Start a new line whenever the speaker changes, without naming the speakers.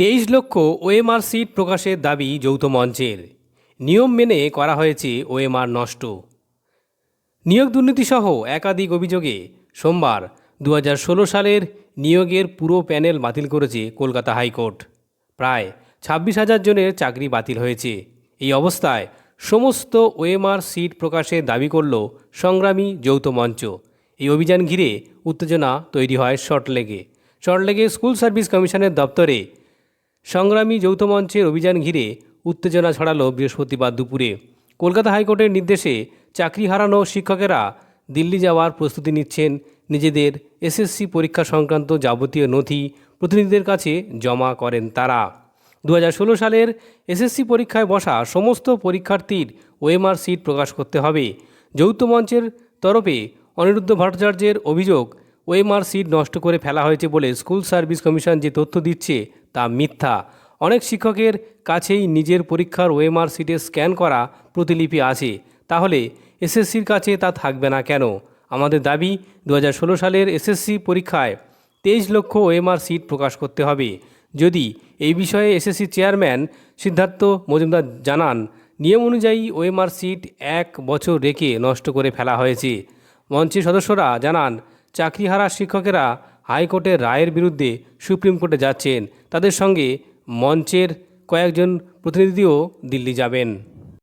তেইশ লক্ষ OMR sheet প্রকাশের দাবি যৌথ মঞ্চের। নিয়ম মেনে করা হয়েছে ওএমআর নষ্ট। নিয়োগ দুর্নীতিসহ একাধিক অভিযোগে সোমবার দু হাজার ষোলো সালের নিয়োগের পুরো প্যানেল বাতিল করেছে কলকাতা হাইকোর্ট। প্রায় ছাব্বিশ হাজার জনের চাকরি বাতিল হয়েছে। এই অবস্থায় সমস্ত ওএমআর সিট প্রকাশের দাবি করল সংগ্রামী যৌথ মঞ্চ। এই অভিযান ঘিরে উত্তেজনা তৈরি হয় শর্টলেগে। শর্টলেগে স্কুল সার্ভিস কমিশনের দপ্তরে সংগ্রামী যৌথ মঞ্চের অভিযান ঘিরে উত্তেজনা ছড়ালো বৃহস্পতিবার দুপুরে। কলকাতা হাইকোর্টের নির্দেশে চাকরি হারানো শিক্ষকেরা দিল্লি যাওয়ার প্রস্তুতি নিচ্ছেন নিজেদের এসএসসি পরীক্ষা সংক্রান্ত যাবতীয় নথি প্রতিনিধিদের কাছে জমা করেন তারা। দু হাজার ষোলো সালের এসএসসি পরীক্ষায় বসা সমস্ত পরীক্ষার্থীর ওএমআর সিট প্রকাশ করতে হবে। যৌথ মঞ্চের তরফে অনিরুদ্ধ ভট্টাচার্যের অভিযোগ ওএমআর সিট নষ্ট করে ফেলা হয়েছে বলে স্কুল সার্ভিস কমিশন যে তথ্য দিচ্ছে তা মিথ্যা। অনেক শিক্ষকের কাছেই নিজের পরীক্ষার ওএমআর সিটে স্ক্যান করা প্রতিলিপি আছে। তাহলে এসএসসির কাছে তা থাকবে না কেন? আমাদের দাবি দু হাজার ষোলো সালের এসএসসি পরীক্ষায় তেইশ লক্ষ ওএমআর সিট প্রকাশ করতে হবে। যদি এই বিষয়ে এসএসসি চেয়ারম্যান সিদ্ধার্থ মজুমদার জানান, নিয়ম অনুযায়ী ওএমআর সিট এক বছর রেখে নষ্ট করে ফেলা হয়েছে। মঞ্চের সদস্যরা জানান চাকরিহারা শিক্ষকেরা হাইকোর্টের রায়ের বিরুদ্ধে সুপ্রিম কোর্টে যাচ্ছেন। তাদের সঙ্গে মঞ্চের কয়েকজন প্রতিনিধিও দিল্লি যাবেন।